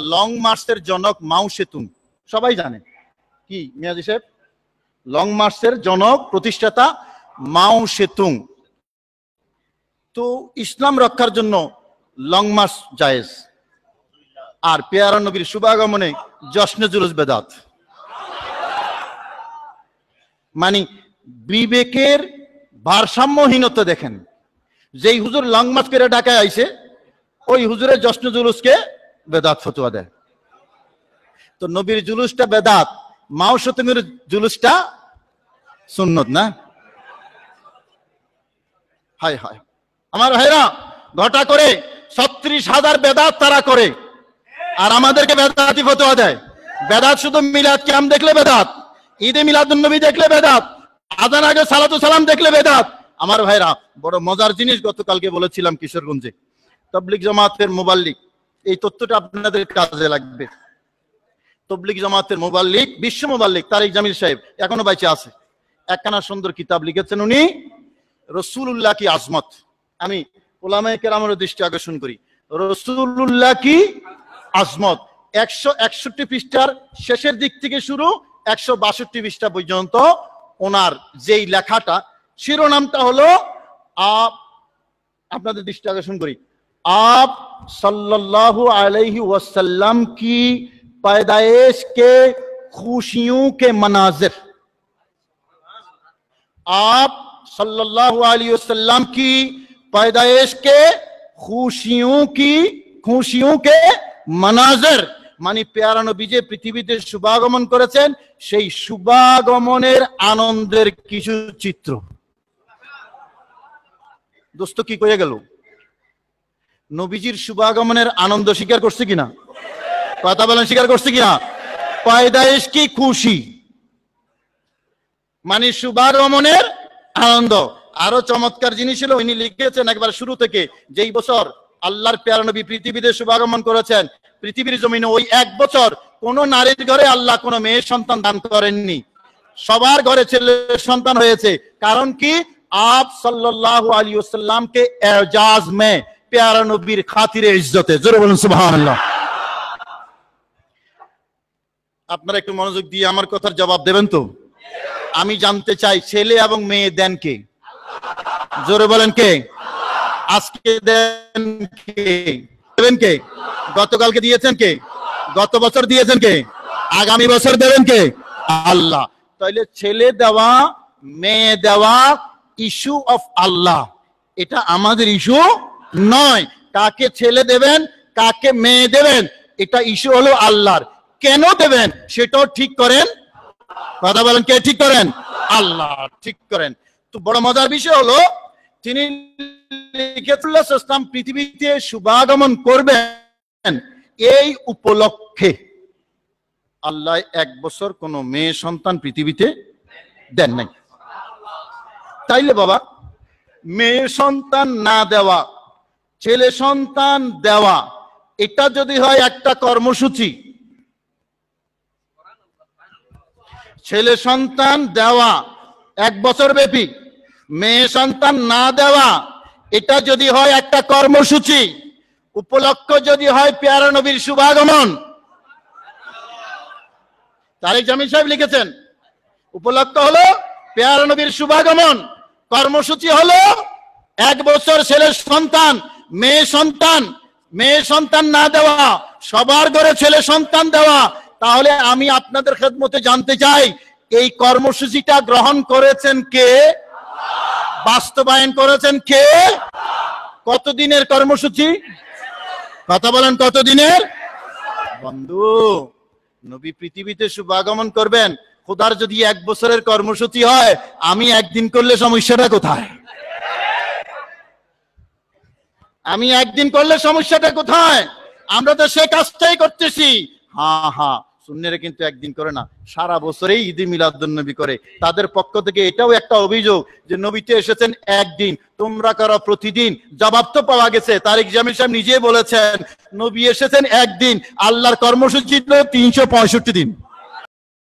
Long মার্চের জনক মাও সেতুং। সবাই জানে। কি, মিয়াজি সাহেব? লং মার্চের জনক প্রতিষ্ঠাতা মাও সেতুং। তো ইসলাম রক্ষার জন্য লং মার্চ জায়েজ। আর পেয়ারা নবীর শুভাগমনে জশ্নে জুলুস বেদাত। মানে বিবেকের ভারসাম্যহীনতা দেখেন। যেই হুজুর লং মার্চ করে ঢাকায় আইছে, ওই হুজুরের জশ্ন জুলুসকে বেদাত ফতুয়া দেয়। তো নবীর জুলুসটা বেদাত, মাও শতমের জুলুসটা সুন্নত, না? হায় হায়। আমার ভাইরা, ঘটা করে ছত্রিশ হাজার বেদাত তারা করে, আর আমাদেরকে বেদাতি ফতোয়া দেয়। বেদাত শুধু মিলাদ ক্যাম দেখলে বেদাত, ঈদে মিলাদুন নবী দেখলে বেদাত আদান আগে সালাতু সালাম দেখলে বেদাত। আমার ভাইরা, বড় মজার জিনিস গতকালকে বলেছিলাম কিশোরগঞ্জে। তবলিক জামাতের মোবাল্লিক এই তথ্যটা আপনাদের কাজে লাগবে। তবলিক জামাতের মোবাল্লিক বিশ্ব মোবাল্লিক তারিক জামিল সাহেব এখনও বাইচে আছে। একখানা সুন্দর কিতাব লিখেছেন উনি রসুল্লাহ কি আজমত? আমি ওলামায় কেরামের দৃষ্টি আকর্ষণ করি। রসুল্লাহ কি আজমত? একশো একষট্টি পৃষ্ঠার শেষের দিক থেকে শুরু, একশো বাষট্টি পৃষ্ঠা পর্যন্ত ওনার যেই লেখাটা, শিরোনামটা হলো আপ আপনাদের দৃষ্টি আকর্ষণ করি। आप सल्लल्लाहु अलैहि वसल्लम की पैदाइश के खुशियों के मनाजिर आप सल्लल्लाहु अलैहि वसल्लम की पैदाइश के खुशियों की खुशियों के मनाजिर মানে পেয়ারা নবী যে পৃথিবীতে শুভাগমন করেছেন সেই শুভাগমনের আনন্দের কিছু চিত্র দোস্ত কি কয়ে গেল নবীজির শুভাগমনের আনন্দ স্বীকার করছে কিনা? কথা বলেন, স্বীকার করছে কিনা? পয়দায়েশ কি খুশি? মানে শুভাগমনের আনন্দ। আরও চমৎকার জিনিস ছিল, উনি লিখেছেন একবার শুরু থেকে, যেই বছর আল্লাহর পেয়ারা নবী পৃথিবীতে শুভাগমন করেছেন, পৃথিবীর জমিনে ওই এক বছর কোন নারীর ঘরে আল্লাহ কোন মেয়ের সন্তান দান করেননি। সবার ঘরে ছেলে সন্তান হয়েছে। কারণ কি? আপ সাল্লাল্লাহু আলাইহি ওয়াসাল্লামকে এজাজ মে পেয়ারা নবীর খাতিরে ইজ্জতে। জোরে বলুন, সুবহানাল্লাহ। আপনারা একটু মনোযোগ দিয়ে আমার কথার জবাব দেবেন তো? আমি জানতে চাই, ছেলে এবং মেয়ে দেন কে? জোরে বলেন কে? আজকে দেন কে? দেবেন কে? গতকালকে দিয়েছেন কে? গত বছর দিয়েছেন কে? আগামী বছর দেবেন কে? আল্লাহ। তাইলে ছেলে দেওয়া, মেয়ে দেওয়া ইস্যু অফ আল্লাহ। এটা আমাদের ইস্যু নয়, কাকে ছেলে দেবেন, কাকে মেয়ে দেবেন, এটা ইস্যু হলো আল্লাহর। কেন দেবেন, সেটাও ঠিক করেন? কথা বলেন, কে ঠিক করেন? আল্লাহ, ঠিক করেন। তো বড় মজার বিষয় হলো, তিনি পৃথিবীতে শুভাগমন করবেন এই উপলক্ষে। আল্লাহ এক বছর কোন মেয়ে সন্তান পৃথিবীতে দেন নাই। তাইলে বাবা, মেয়ে সন্তান না দেওয়া ছেলে সন্তান দেওয়া, এটা যদি হয় একটা কর্মসূচি। ছেলে সন্তান দেওয়া, এক বছর ব্যাপী। মেয়ে সন্তান না দেওয়া, এটা যদি হয় একটা কর্মসূচি। উপলক্ষ যদি হয় পেয়ারা নবীর শুভাগমন। তারেক জামিল সাহেব লিখেছেন, উপলক্ষ হলো পেয়ারা নবীর শুভাগমন, কর্মসূচি হলো এক বছর ছেলের সন্তান মেয়ে সন্তান মেয়ে সন্তান না দেওয়া, সবার ঘরে ছেলে সন্তান দেওয়া, তাহলে আমি আপনাদের খেদমতে জানতে চাই, এই কর্মসূচিটা গ্রহণ করেছেন কে? বাস্তবায়ন করেছেন কে? কতদিনের কর্মসূচি? কথা বলেন কতদিনের? বন্ধু, নবী পৃথিবীতে শুভাগমন করবেন, খোদার যদি এক বছরের কর্মসূচি হয়, আমি একদিন করলে সমস্যাটা কোথায়? আমি একদিন করলে সমস্যাটা কোথায়? আমরা তো সে কাজটাই করতেছি। হ্যাঁ হ্যাঁ শূন্যেরা কিন্তু একদিন করে না। সারা বছরেই ঈদে মিলাদুন নবী করে। তাদের পক্ষ থেকে এটাও একটা অভিযোগ যে নবীতে এসেছেন একদিন। তোমরা করো প্রতিদিন? জবাব তো পাওয়া গেছে। তারিক জামিল সাহেব নিজে বলেছেন, নবী এসেছেন একদিন। আল্লাহর কর্মসূচি তিনশো পঁয়ষট্টি দিন।